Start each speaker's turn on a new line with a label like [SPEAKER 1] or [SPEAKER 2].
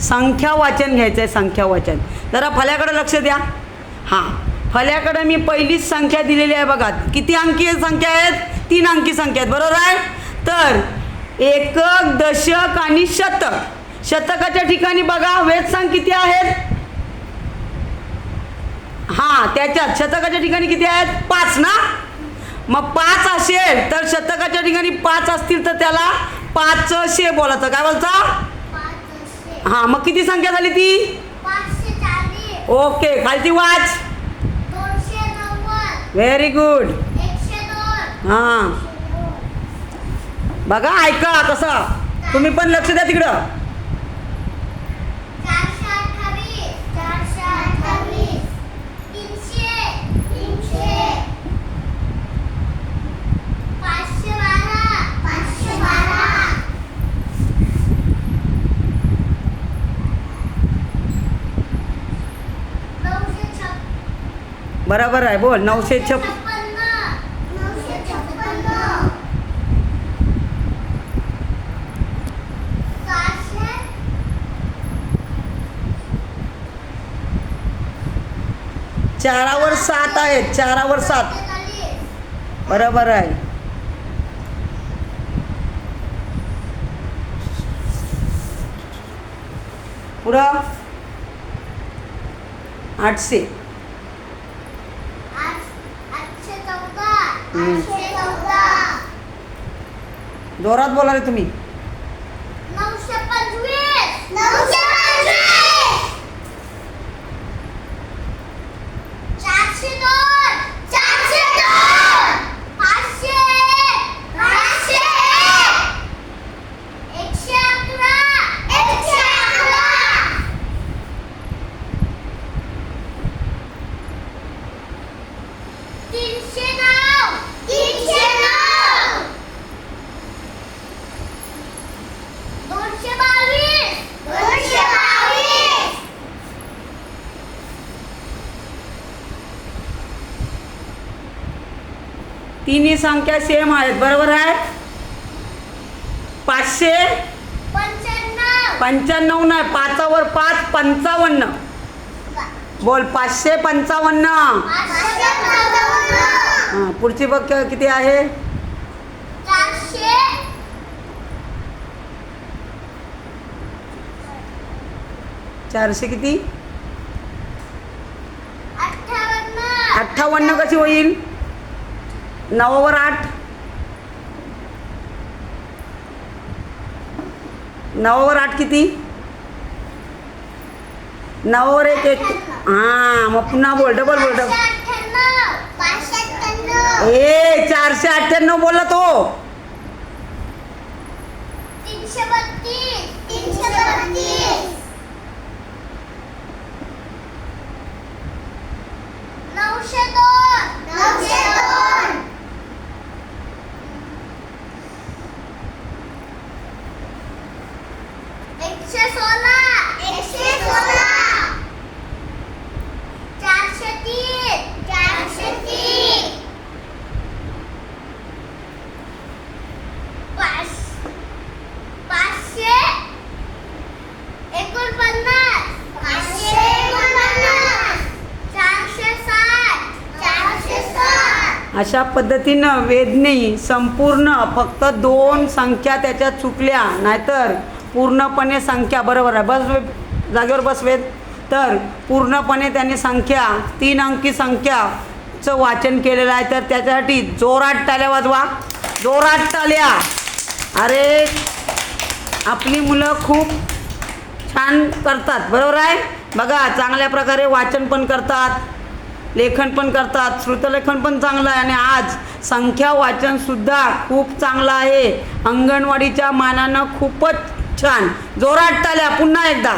[SPEAKER 1] संख्या वाचन घ्यायचं आहे संख्या वाचन जरा फल्याकडे लक्ष द्या. हां. फल्याकडे मी पहिलीच संख्या दिलेली आहे बघा. किती अंकी संख्या आहेत? तीन अंकी संख्या आहेत. बरोबर आहे? तर एकक दशक आणि शतक. शतकाच्या ठिकाणी बघा वेदसंग किती आहेत? हां त्याच्यात शतकाच्या ठिकाणी किती आहेत? पाच ना? मग पाच असेल तर शतकाच्या ठिकाणी पाच असतील तर त्याला पाच शे बोलायचं. काय बोलता? हां मग किती संख्या झाली ती? ओके खालती वाच. व्हेरी गुड हां. बघा ऐका कसं. तुम्ही पण लक्ष द्या तिकडं
[SPEAKER 2] चारशे अठ्ठावीस चारशे अठ्ठावीस तीनशे तीनशे पाचशे बारा पाचशे बारा नऊशे छप्पन्न
[SPEAKER 1] बरोबर आहे बोल नऊशे छप चारावर सात आहेत चारावर सात. बरोबर आहे. पुढं आठशे
[SPEAKER 2] आठ आठशे चौदा
[SPEAKER 1] हम्म.
[SPEAKER 2] आठशे चौदा
[SPEAKER 1] जोरात बोला रे तुम्ही
[SPEAKER 2] नऊशे पंचवीस नऊशे पंचवीस चारशे दोन चारशे दोन पाचशे पाचशे एकशे अकरा एकशे अकरा तीनशे नऊ तीनशे नऊ दोनशे बावीस दोनशे बावीस
[SPEAKER 1] तिन्ही संख्या सेम आहेत बरोबर आहे? पाचशे?
[SPEAKER 2] पंच्याण्णव.
[SPEAKER 1] नाही पाचावर पाच पंचावन्न. बोल पाचशे पंचावन्न. हां पुढची बघ किती आहे?
[SPEAKER 2] चारशे.
[SPEAKER 1] किती?
[SPEAKER 2] अठ्ठावन्न
[SPEAKER 1] कशी होईल? नवावर आठ. नवावर आठ किती? नवावर एक एक. हां मग पुन्हा बोल डबल बोल डबल ए चारशे अठ्ठ्याण्णव बोलला तो.
[SPEAKER 2] तीनशे बत्तीस तीनशे बत्तीस नऊशे दोन नऊशे दोन एकशे सोळा. एकशे सोळा चारशे तीन. चारशे तीन. पाच पाचशे. एकोणपन्नास. पाचशे एकोणपन्नास. चारशे साठ. चारशे साठ.
[SPEAKER 1] अशा पद्धतीनं वेदने संपूर्ण फक्त दोन संख्या त्याच्यात चुकल्या नाहीतर पूर्णपणे संख्या बरोबर आहे. बस जागेवर बसवेत तर पूर्णपणे त्याने संख्या तीन अंकी संख्याचं वाचन केलेलं आहे. तर त्याच्यासाठी जोरात टाल्या वाजवा. जोरात टाल्या. अरे आपली मुलं खूप छान करतात. बरोबर आहे? बघा चांगल्या प्रकारे वाचन पण करतात. लेखन पण करतात. श्रुतलेखन पण चांगलं आहे. आणि आज संख्या वाचनसुद्धा खूप चांगलं आहे. अंगणवाडीच्या मानानं खूपच छान. जोरात टाल्या पुन्हा एकदा.